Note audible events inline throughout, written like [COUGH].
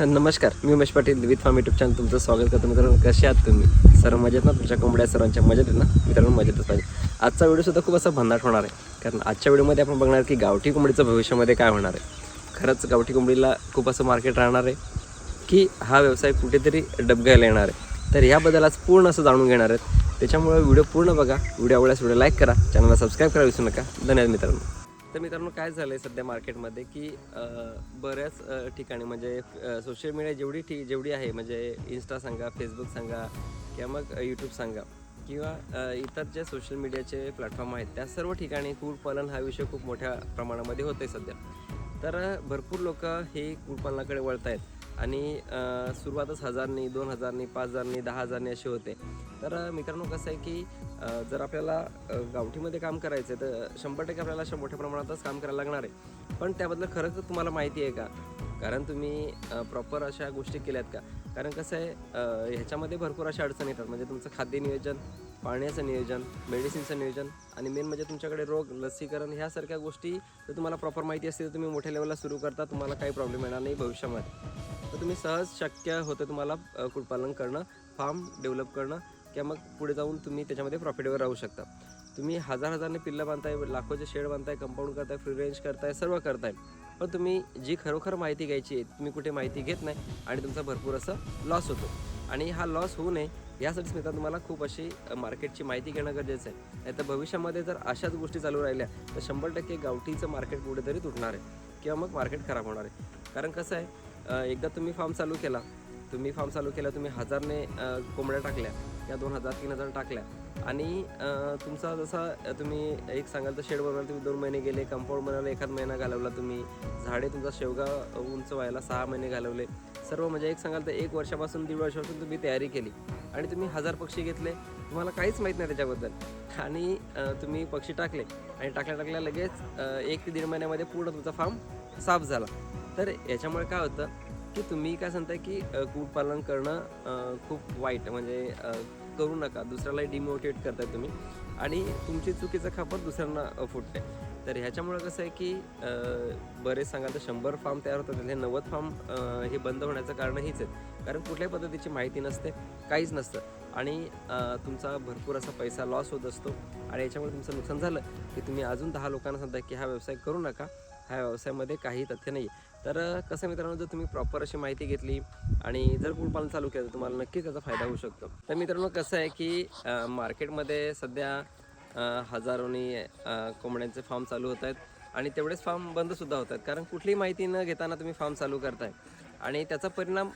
नमस्कार. मी Umesh Patil with farm YouTube channel तुमचं स्वागत करतो मित्रांनो. कसे आहात तुम्ही? सर्व मजेत ना? तुमच्या कोंबड्या सर्वांच्या मजेत आहेत ना? मित्रांनो मजेतच पाहिजे आजचा व्हिडिओ सुद्धा खूप असा भन्नाट होणार आहे. कारण आजच्या व्हिडिओमध्ये आपण बघणार की गावठी कोंबडीचं भविष्यामध्ये काय होणार आहे. खरंच गावठी कोंबडीला खूप असं मार्केट राहणार आहे की हा व्यवसाय कुठेतरी डबघायला येणार आहे. तर ह्याबद्दल आज पूर्ण असं जाणून घेणार आहेत. त्याच्यामुळे व्हिडिओ पूर्ण बघा. व्हिडिओ आवडल्यास व्हिडिओ लाईक करा. चॅनलला सबस्क्राईब करा विसरू नका. धन्यवाद मित्रांनो. तर मित्रांनो काय झालं आहे सध्या मार्केटमध्ये की बऱ्याच ठिकाणी म्हणजे सोशल मीडिया जेवढी ठी जेवढी आहे म्हणजे इन्स्टा सांगा फेसबुक सांगा किंवा मग यूट्यूब सांगा किंवा इतर जे सोशल मीडियाचे प्लॅटफॉर्म आहेत त्या सर्व ठिकाणी कुक्कुटपालन हा विषय खूप मोठ्या प्रमाणामध्ये होत आहे सध्या. तर भरपूर लोक हे कुक्कुटपालनाकडे वळत आहेत आणि सुरुवातच हजारनी दोन हजारनी पाच हजारनी दहा हजारनी असे होते. तर मित्रांनो कसं आहे की जर आपल्याला गावठीमध्ये काम करायचं आहे तर शंभर टक्के आपल्याला मोठ्या प्रमाणातच काम करायला लागणार आहे. पण त्याबद्दल खरंच तुम्हाला माहिती आहे का? कारण तुम्ही प्रॉपर अशा गोष्टी केल्यात का? कारण कसं आहे ह्याच्यामध्ये भरपूर अशा अडचणी येतात. म्हणजे तुमचं खाद्य नियोजन पाण्याचं नियोजन मेडिसिनचं नियोजन आणि मेन म्हणजे तुमच्याकडे रोग लसीकरण ह्यासारख्या गोष्टी जर तुम्हाला प्रॉपर माहिती असतील तर तुम्ही मोठ्या लेवलला सुरू करता. तुम्हाला काही प्रॉब्लेम येणार नाही भविष्यामध्ये. तर तुम्ही सहज शक्य होतं तुम्हाला अ, कुक्कुटपालन करणं फार्म डेव्हलप करणं किंवा मग पुढे जाऊन तुम्ही त्याच्यामध्ये प्रॉफिटेबल राहू शकता. तुम्ही हजार हजारने पिल्लं बांधताय लाखोचे शेड बांधताय कंपाऊंड करताय फ्री रेंज करताय सर्व करताय. पण तुम्ही जी खरोखर माहिती घ्यायची आहे तुम्ही कुठे माहिती घेत नाही आणि तुमचा भरपूर असं लॉस होतो. आणि हा लॉस होऊ नये यासाठीच मित्रांनो तुम्हाला खूप अशी मार्केटची माहिती घेणं गरजेचं आहे. नाही तर भविष्यामध्ये जर अशाच गोष्टी चालू राहिल्या तर शंभर टक्के गावठीचं मार्केट कुठेतरी तुटणार आहे किंवा मग मार्केट खराब होणार आहे. कारण कसं आहे एकदा तुम्ही फार्म चालू केला तुम्ही फार्म चालू केला तुम्ही हजारने कोंबड्या टाकल्या या दोन हजार तीन हजार टाकल्या. आणि तुमचा जसा तुम्ही एक सांगाल तर शेड बनवायला तुम्ही दोन महिने गेले कंपाऊंड बनवायला एखाद महिना घालवला तुम्ही झाडे तुमचा शेवगा उंच व्हायला सहा महिने घालवले. सर्व म्हणजे एक सांगाल तर एक वर्षापासून दीड वर्षापासून तुम्ही तयारी केली. आणि तुम्ही हजार पक्षी घेतले. तुम्हाला काहीच माहीत नाही त्याच्याबद्दल. आणि तुम्ही पक्षी टाकले. आणि टाकल्या टाकल्या लगेच एक ते दीड महिन्यामध्ये पूर्ण तुमचा फार्म साफ झाला. तर याच्यामुळे काय होतं की तुम्ही काय सांगताय की कुक्कुटपालन करणं खूप वाईट म्हणजे करू नका. दुसऱ्याला डिमोटिवेट करताय तुम्ही. आणि तुमची चुकीचं खापत दुसऱ्यांना फुटते. तर ह्याच्यामुळे कसं आहे की बरेच सांगाल तर शंभर फार्म तयार होतात हे नव्वद फार्म हे बंद होण्याचं कारण हेच आहे. कारण कुठल्याही पद्धतीची माहिती नसते काहीच नसतं. आणि तुमचा भरपूर असा पैसा लॉस होत असतो. आणि याच्यामुळे तुमचं नुकसान झालं की तुम्ही अजून दहा लोकांना सांगता की हा व्यवसाय करू नका. ह्या व्यवसायामध्ये काही तथ्य नाही तर कसं मित्रांनो जर तुम्ही प्रॉपर अशी माहिती घेतली आणि जर कुळपालन चालू केलं तर तुम्हाला नक्कीच त्याचा फायदा होऊ शकतो. तर मित्रांनो कसं आहे की मार्केटमध्ये सध्या हजारोनी कोंबड्यांचे फार्म चालू होत आहेत आणि तेवढेच फार्म बंदसुद्धा होत आहेत. कारण कुठलीही माहिती न घेताना तुम्ही फार्म चालू करताय आणि त्याचा परिणाम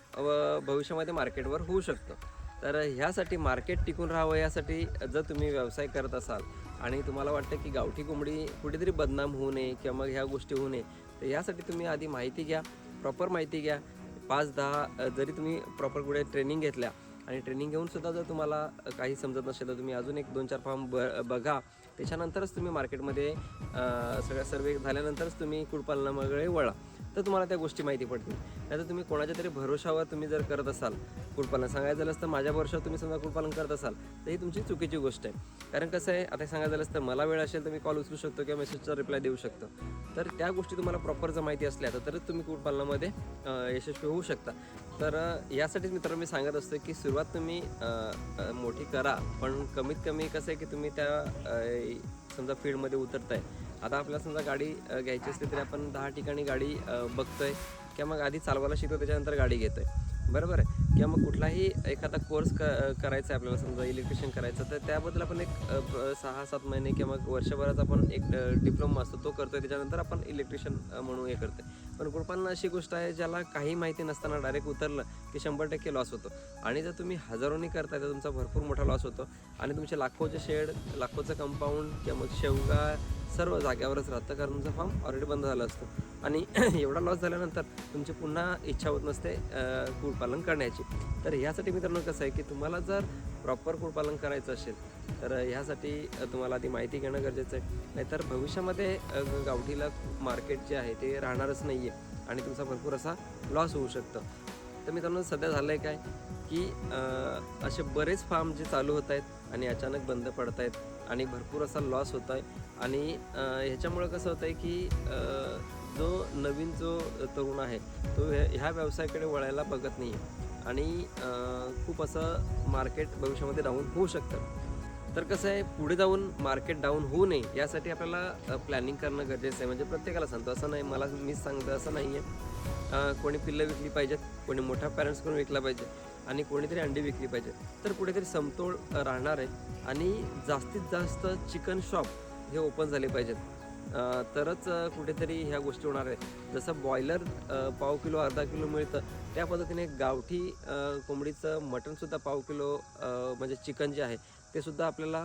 भविष्यामध्ये मार्केटवर होऊ शकतो. तर ह्यासाठी मार्केट टिकून राहावं यासाठी जर तुम्ही व्यवसाय करत असाल आणि तुम्हाला वाटतं की गावठी कोंबडी कुठेतरी बदनाम होऊ नये किंवा मग ह्या गोष्टी होऊ नये तर यासाठी तुम्ही आधी माहिती घ्या प्रॉपर माहिती घ्या. पाच दहा जरी तुम्ही प्रॉपर कुठे ट्रेनिंग घेतल्या आणि ट्रेनिंग घेऊनसुद्धा जर तुम्हाला काही समजत नसेल तर तुम्ही अजून एक दोन चार फॉर्म ब बघा. त्याच्यानंतरच तुम्ही मार्केटमध्ये सगळ्या सर्वे झाल्यानंतरच तुम्ही कुडपालनामध्ये वळा. तर तुम्हाला त्या गोष्टी माहिती पडतील. नाही तर तुम्ही कोणाच्या तरी भरोशावर तुम्ही जर करत असाल कुडपालन सांगायचं झालं असतं माझ्या भरोशावर तुम्ही समजा कुडपालन करत असाल तर ही तुमची चुकीची गोष्ट आहे. कारण कसं आहे आता सांगायचं झालं असतं मला वेळ असेल तर मी कॉल उचलू शकतो किंवा मेसेजचा रिप्लाय देऊ शकतो. तर त्या गोष्टी तुम्हाला प्रॉपर जर माहिती असल्या तर तरच तुम्ही कुडपालनामध्ये यशस्वी होऊ शकता. तर यासाठीच मित्रांनो मी सांगत असतो की सुरुवात तुम्ही मोठी करा पण कमीत कमी कसं आहे की तुम्ही त्या समजा फील्डमध्ये उतरताय. आता आपल्याला समजा गाडी घ्यायची असली तरी आपण दहा ठिकाणी गाडी बघतो बघतोय. किंवा मग आधी चालवायला शिकतो त्याच्यानंतर गाडी घेतोय. बरोबर आहे? किंवा मग कुठलाही एखादा कोर्स क करायचा आहे आपल्याला समजा इलेक्ट्रिशियन करायचं तर त्याबद्दल आपण एक सहा सात महिने किंवा मग वर्षभराचा आपण एक डिप्लोमा असतो तो करतोय. त्याच्यानंतर आपण इलेक्ट्रिशियन म्हणून हे करतोय. पण कुडपालन अशी गोष्ट आहे ज्याला काही माहिती नसताना डायरेक्ट उतरलं की शंभर टक्के लॉस होतो. आणि जर तुम्ही हजारोनी करताय तर तुमचा भरपूर मोठा लॉस होतो. आणि तुमचे लाखोचे शेड लाखोचं कंपाऊंड किंवा मग शेवगा सर्व जाग्यावरच राहतं कारण तुमचा फॉर्म ऑलरेडी बंद झाला असतो. आणि [CLEARS THROAT] एवढा लॉस झाल्यानंतर तुमची पुन्हा इच्छा होत नसते कुळपालन करण्याची. तर ह्यासाठी मित्रांनो कसं आहे की तुम्हाला जर प्रॉपर कुळपालन करायचं असेल तर ह्यासाठी तुम्हाला आधी माहिती घेणं गरजेचं आहे. नाहीतर भविष्यामध्ये गावठीला मार्केट जे आहे ते राहणारच नाही आहे आणि तुमचा भरपूर असा लॉस होऊ शकतं. तर मित्रांनो सध्या झालं आहे काय की असे बरेच फार्म जे चालू होत आहेत आणि अचानक बंद पडत आहेत आणि भरपूर असा लॉस होत आहे. आणि ह्याच्यामुळं कसं होतं आहे की जो नवीन जो तरुण आहे तो ह्या ह्या व्यवसायाकडे वळायला बघत नाही आणि खूप असं मार्केट भविष्यामध्ये डाऊन होऊ शकतं. तर कसं आहे पुढे जाऊन मार्केट डाऊन होऊ नये यासाठी आपल्याला प्लॅनिंग करणं गरजेचं आहे. म्हणजे प्रत्येकाला सांगतो असं नाही मला मीच सांगतो असं नाही आहे. कोणी पिल्लं विकली पाहिजेत कोणी मोठ्या पॅरेंट्सकडून विकला पाहिजे आणि कोणीतरी अंडी विकली पाहिजे तर कुठेतरी समतोल राहणार आहे आणि जास्तीत जास्त चिकन शॉप हे ओपन झाले पाहिजेत. तरच कुठेतरी ह्या गोष्टी होणार आहेत. जसं बॉयलर पाव किलो अर्धा किलो मिळतं त्या पद्धतीने गावठी कोंबडीचं मटणसुद्धा पाव किलो म्हणजे चिकन जे आहे ते सुद्धा आपल्याला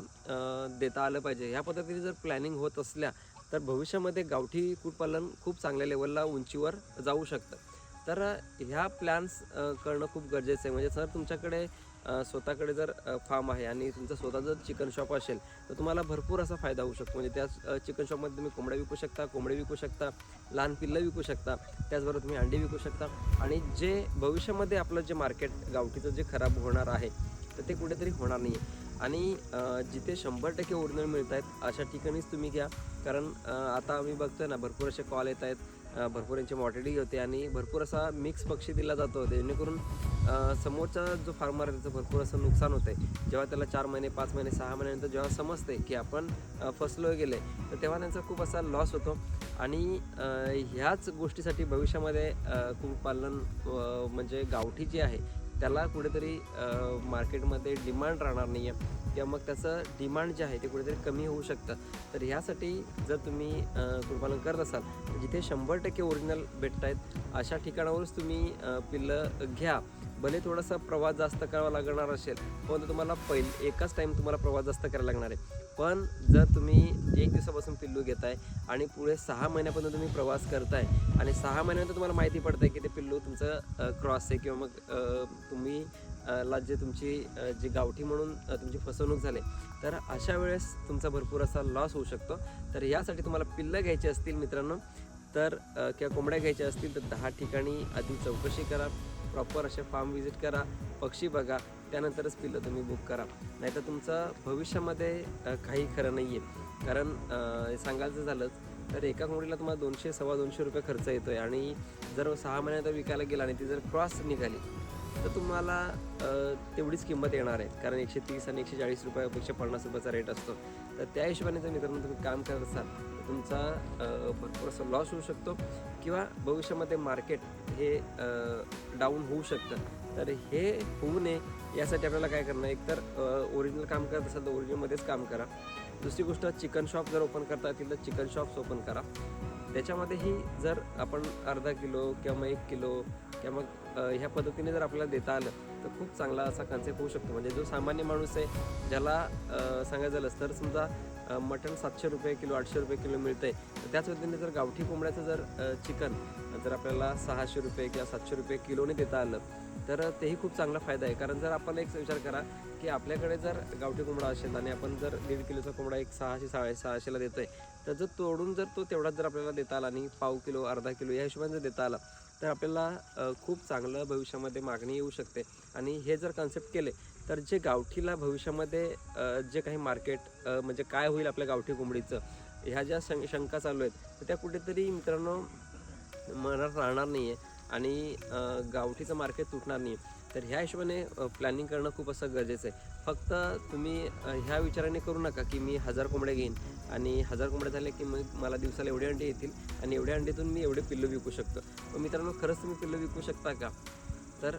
देता आलं पाहिजे. ह्या पद्धतीने जर प्लॅनिंग होत असल्या तर भविष्यामध्ये गावठी कुक्कुटपालन खूप चांगल्या लेवलला उंचीवर जाऊ शकतं. तर ह्या प्लॅन्स करणं खूप गरजेचं आहे. म्हणजे सर तुमच्याकडे स्वतःकडे जर फार्म आहे आणि तुमचं जर चिकन शॉप असेल तर तुम्हाला भरपूर असा फायदा होऊ शकतो. म्हणजे त्या चिकन शॉपमध्ये तुम्ही कोंबड्या विकू शकता कोंबडे विकू शकता लहान पिल्लं विकू शकता त्याचबरोबर तुम्ही अंडी विकू शकता. आणि जे भविष्यामध्ये आपलं जे मार्केट गावठीचं जे खराब होणार आहे तर ते कुठेतरी होणार नाही आहे आणि जिथे शंभर टक्के ओरिजिनल मिळत आहेत अशा ठिकाणीच तुम्ही घ्या. कारण आता आम्ही बघतोय ना भरपूर असे कॉल येत आहेत भरपूर यांची मॉर्टिलिटी होते आणि भरपूर असा मिक्स पक्षी दिला जातो. जेणेकरून समोरचा जो फार्मर आहे त्याचं भरपूर असं नुकसान होतं आहे जेव्हा त्याला चार महिने पाच महिने सहा महिन्यानंतर जेव्हा समजते की आपण फसलो गेले तर तेव्हा त्यांचा खूप असा लॉस होतो. आणि ह्याच गोष्टीसाठी भविष्यामध्ये कुक्कुटपालन म्हणजे गावठी जी आहे त्याला कुठेतरी मार्केटमध्ये डिमांड राहणार नाही आहे किंवा मग त्याचं डिमांड जे आहे ते कुठेतरी कमी होऊ शकतं. तर ह्यासाठी जर तुम्ही अ, कुक्कुटपालन करत असाल जिथे शंभर टक्के ओरिजिनल भेटत आहेत अशा ठिकाणावरच तुम्ही पिल्लं घ्या. भले थोडासा प्रवास जास्त करावा लागणार असेल पण तुम्हाला पहिले एकाच टाईम तुम्हाला प्रवास जास्त करायला लागणार आहे. पण जर तुम्ही एक दिवसापासून पिल्लू घेताय आणि पुढे सहा महिन्यापर्यंत तुम्ही प्रवास करताय आणि सहा महिन्यानंतर तुम्हाला माहिती पडतंय की ते पिल्लू तुमचं क्रॉस आहे किंवा मग तुम्ही ला जे तुमची जी गावठी म्हणून तुमची फसवणूक झाली तर अशा वेळेस तुमचा भरपूर असा लॉस होऊ शकतो. तर यासाठी तुम्हाला पिल्लं घ्यायची असतील मित्रांनो तर किंवा कोंबड्या घ्यायच्या असतील तर दहा ठिकाणी आधी चौकशी करा प्रॉपर असे फार्म व्हिजिट करा पक्षी बघा त्यानंतरच पिल्लं तुम्ही बुक करा. नाहीतर तुमचं भविष्यामध्ये काही खरं नाही आहे कारण सांगायचं झालंच तर एका कोंबडीला तुम्हाला दोनशे सव्वा दोनशे रुपये खर्च येतो आहे आणि जर सहा महिन्यात विकायला गेला आणि ती जर क्रॉस निघाली तर तुम्हाला तेवढीच किंमत येणार आहे. कारण एकशे तीस आणि एकशे चाळीस रुपयापेक्षा पन्नास रुपयाचा रेट असतो. तर त्या हिशोबाने जर मित्रांनो तुम्ही काम करत असाल तुमचा भरपूर असा लॉस होऊ शकतो किंवा भविष्यामध्ये मार्केट हे डाऊन होऊ शकतं. तर हे होऊ नये यासाठी आपल्याला काय करणं एकतर ओरिजिनल काम करत असाल तर ओरिजिनलमध्येच काम करा. दुसरी गोष्ट चिकन शॉप जर ओपन करता येतील तर चिकन शॉप्स ओपन करा. त्याच्यामध्येही जर आपण अर्धा किलो किंवा मग एक किलो किंवा मग ह्या पद्धतीने जर आपल्याला देता आलं तर खूप चांगला असा कन्सेप्ट होऊ शकतो. म्हणजे जो सामान्य माणूस आहे ज्याला सांगायचं झालं तर समजा मटण सातशे रुपये किलो आठशे रुपये किलो मिळतंय. तर त्याच पद्धतीने जर गावठी कोंबड्याचं जर चिकन जर आपल्याला सहाशे रुपये किंवा सातशे रुपये किलोने देता आलं तर तेही खूप चांगला फायदा आहे. कारण जर आपण एक विचार करा की आपल्याकडे जर गावठी कोंबडा असेल आणि आपण जर दीड किलोचा कोंबडा एक सहाशे साडे सहाशेला देतोय तर जर तोडून जर तो तेवढाच जर आपल्याला देता आला आणि पाव किलो अर्धा किलो या हिशोबाने जर देता आला तर आपल्याला खूप चांगलं भविष्यामध्ये मागणी येऊ शकते. आणि हे जर कन्सेप्ट केले तर जे गावठीला भविष्यामध्ये जे काही मार्केट म्हणजे काय होईल आपल्या गावठी कोंबडीचं ह्या ज्या शं शंका चालू आहेत तर त्या कुठेतरी मित्रांनो मनात राहणार नाही आहे आणि गावठीचं मार्केट तुटणार नाही तर ह्या हिशोबाने प्लॅनिंग करणं खूप असं गरजेचं आहे. फक्त तुम्ही ह्या विचाराने करू नका की मी हजार कोंबड्या घेईन आणि हजार कोंबड्या झाले की मग मला दिवसाला एवढे अंडे येतील आणि एवढ्या अंडीतून मी एवढे पिल्लू विकू शकतो. मित्रांनो खरंच तुम्ही पिल्लू विकू शकता का? तर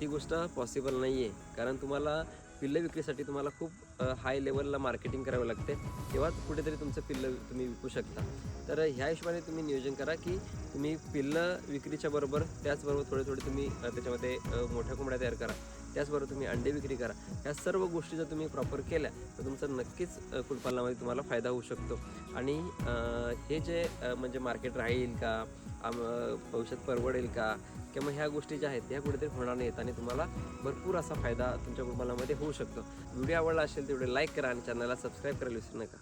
ती गोष्ट पॉसिबल नाही आहे कारण तुम्हाला पिल्लं विक्रीसाठी तुम्हाला खूप हाय लेवलला मार्केटिंग करावं लागते. तेव्हाच कुठेतरी तुमचं पिल्लं तुम्ही विकू शकता. तर ह्या हिशोबाने तुम्ही नियोजन करा की तुम्ही पिल्लं विक्रीच्या बरोबर त्याचबरोबर थोडे थोडे तुम्ही त्याच्यामध्ये मोठ्या कोंबड्या तयार करा. त्याचबरोबर तुम्ही अंडे विक्री करा. ह्या सर्व गोष्टी जर तुम्ही प्रॉपर केल्या तर तुमचा नक्कीच कुलपालनामध्ये तुम्हाला फायदा होऊ शकतो. आणि हे जे म्हणजे मार्केट राहील का भविष्यात परवडेल का किंवा मग ह्या गोष्टी ज्या आहेत ह्या कुठेतरी होणार नाहीत आणि तुम्हाला भरपूर असा फायदा तुमच्या कुटुंबामध्ये होऊ शकतो. व्हिडिओ आवडला असेल तेवढे लाईक करा आणि चॅनलला सबस्क्राईब करायला विसरू नका.